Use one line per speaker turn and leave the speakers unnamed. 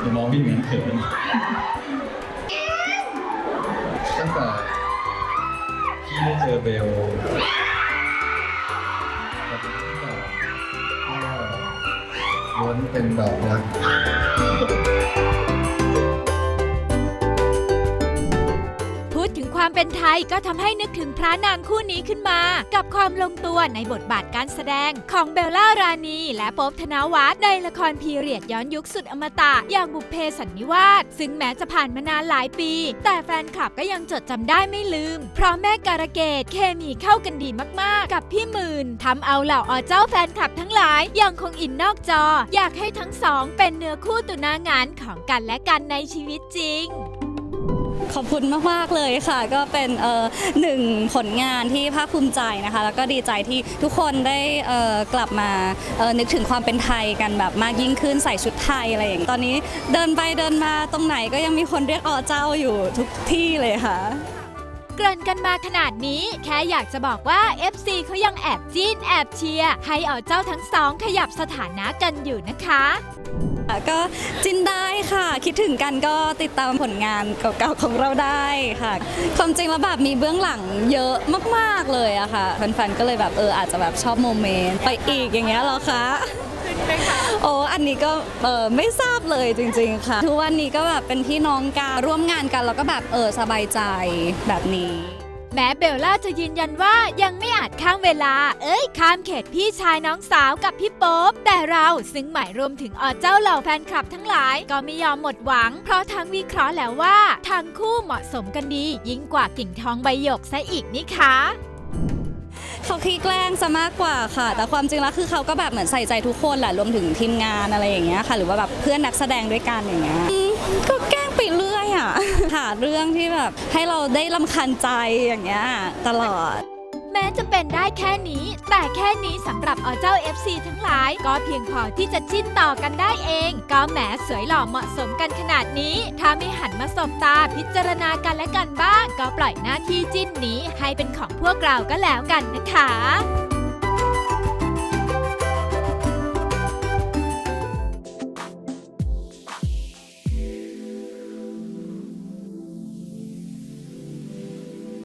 อย่ามองพี่เหมือนเขินตั้งแต่พี่ได้เจอเบลกับพี่ต่อก็ล้วนเป็นดอกรัก
ดถึงความเป็นไทยก็ทำให้นึกถึงพระนางคู่นี้ขึ้นมา กับความลงตัวในบทบาทการแสดงของเบลล่ารานีและโป๊บธนวัฒน์ในละครพีเรียดย้อนยุคสุดอมตะอย่างบุพเพสันนิวาสซึ่งแม้จะผ่านมานานหลายปี แต่แฟนคลับก็ยังจดจำได้ไม่ลืม เพราะแม่การะเกดเคมีเข้ากันดีมากๆ กับพี่หมื่นทำเอาเหล่าอเจ้าแฟนคลับทั้งหลายยังคงอินนอกจอ อยากให้ทั้งสองเป็นเนื้อคู่ตุนางานของกันและกันในชีวิตจริง
ขอบคุณมากๆเลยค่ะ ก็เป็นหนึ่งผลงานที่ภาคภูมิใจนะคะ แล้วก็ดีใจที่ทุกคนได้กลับมานึกถึงความเป็นไทยกันแบบมากยิ่งขึ้นใส่ชุดไทยอะไรอย่างตอนนี้เดินไปเดินมาตรงไหนก็ยังมีคนเรียกอเจ้าอยู่ทุกที่เลยค่ะ
เกริ่นกันมาขนาดนี้ แค่อยากจะบอกว่า FC เขายังแอบจีนแอบเชียร์ให้เอาเจ้าทั้งสองขยับสถานะกันอยู่นะคะ
ก็จินได้ค่ะ คิดถึงกันก็ติดตามผลงานเก่าๆของเราได้ค่ะ ความจริงแล้วแบบมีเบื้องหลังเยอะมากๆเลยอะค่ะแฟนๆก็เลยแบบเอออาจจะแบบชอบโมเมนต์ไปอีกอย่างเงี้ยเหรอคะโอ้ อันนี้ก็เออไม่ทราบเลยจริง ๆ ค่ะ ทุกวันนี้ก็แบบเป็นพี่น้องกันร่วมงานกันแล้วก็แบบเออสบายใจแบบนี้
แม้เบลล่าจะยืนยันว่ายังไม่อาจข้ามเวลา เอ้ย ข้ามเขตพี่ชายน้องสาวกับพี่โป๊ปแต่เราซึ่งหมายรวมถึงอเจ้าเหล่าแฟนคลับทั้งหลาย ก็ไม่ยอมหมดหวัง เพราะทั้งวิเคราะห์แล้วว่าทั้งคู่เหมาะสมกันดี ยิ่งกว่ากิ่งทองใบหยกซะอีกนี่คะ
เขาขี้แกล้งซะมากกว่าค่ะ แต่ความจริงแล้วคือเขาก็แบบเหมือนใส่ใจทุกคนแหละรวมถึงทีมงานอะไรอย่างเงี้ยค่ะ หรือว่าแบบเพื่อนนักแสดงด้วยกันอย่างเงี้ยอืมก็แกล้งไปเรื่อยอะหาเรื่องที่แบบให้เราได้ลำคาญใจอย่างเงี้ยตลอด
แม้จะเป็นได้แค่นี้ แต่แค่นี้สำหรับอเจ้า FC ทั้งหลาย ก็เพียงพอที่จะจิ้นต่อกันได้เอง ก็แหมสวยหล่อเหมาะสมกันขนาดนี้ ถ้าไม่หันมาสบตาพิจารณากันและกันบ้าง ก็ปล่อยหน้าที่จิ้นนี้ให้เป็นของพวกเราก็แล้วกันนะคะ